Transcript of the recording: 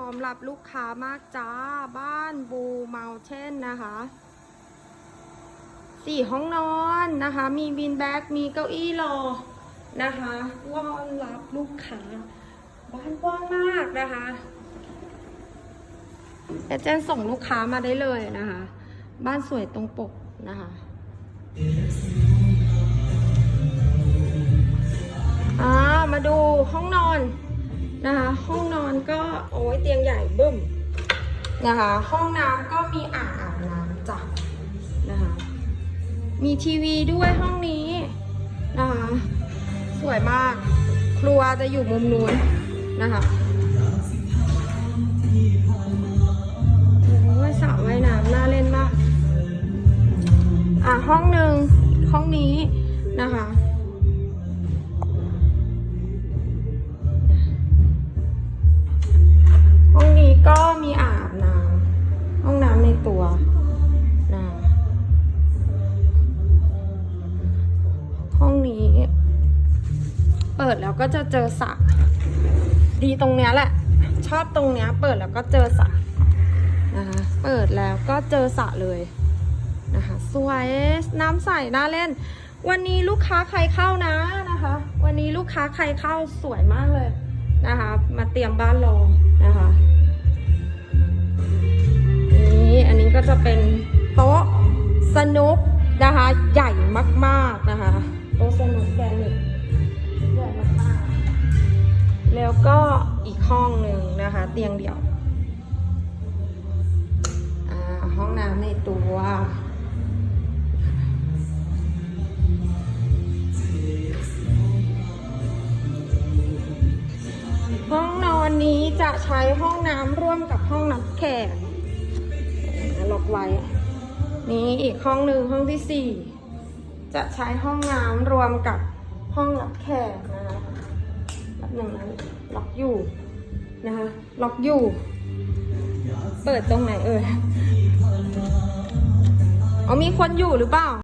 พร้อมรับลูกค้ามากจ้า บ้านบูเมลเทนนะคะสี่ห้องนอนนะคะ มีบินแบ็กมีเก้าอี้รอนะคะรอนรับลูกค้า บ้านกว้างมากนะคะเดี๋ยวเจนส่งลูกค้ามาได้เลยนะคะ บ้านสวยตรงปกนะคะอ่ามาดูห้องนอนนะคะห้อง โอ้ยเตียงใหญ่บึ้มนะคะ ห้องน้ำก็มีอ่างอาบน้ำจ้ะนะคะ มีทีวีด้วยห้องนี้นะคะ สวยมาก ครัวจะอยู่มุมนู้นนะคะโอ้ยสระว่ายน้ำน่าเล่นมาก อะห้องหนึ่งห้องนี้นะคะ ห้องนี้ก็มีอาบน้ำห้องน้ำในตัวนะห้องนี้ เปิดแล้วก็จะเจอสระดีตรงเนี้ยแหละ ชอบตรงเนี้ย เปิดแล้วก็เจอสระนะคะเปิดแล้วก็เจอสระเลยนะคะสวยน้ำใสน่าเล่น วันนี้ลูกค้าใครเข้านะนะคะ วันนี้ลูกค้าใครเข้าสวยมากเลยนะคะ มาเตรียมบ้านรอนะคะ ก็จะเป็นโต๊ะสนุกนะคะ ใหญ่มากๆนะคะ โต๊ะสนุกแกนิตใหญ่มากๆ แล้วก็อีกห้องหนึ่งนะคะ เตียงเดี่ยวห้องน้ำในตัวห้องนอนนี้จะใช้ห้องน้ำร่วมกับห้องนับแขก ล็อกไว้ นี่อีกห้องหนึ่งห้องที่สี่จะใช้ห้องน้ำรวมกับห้องรับแขกนะคะแบบหนึ่งนั้นล็อกอยู่นะคะล็อกอยู่ เปิดตรงไหนเอ่ยเอามีคนอยู่หรือเปล่า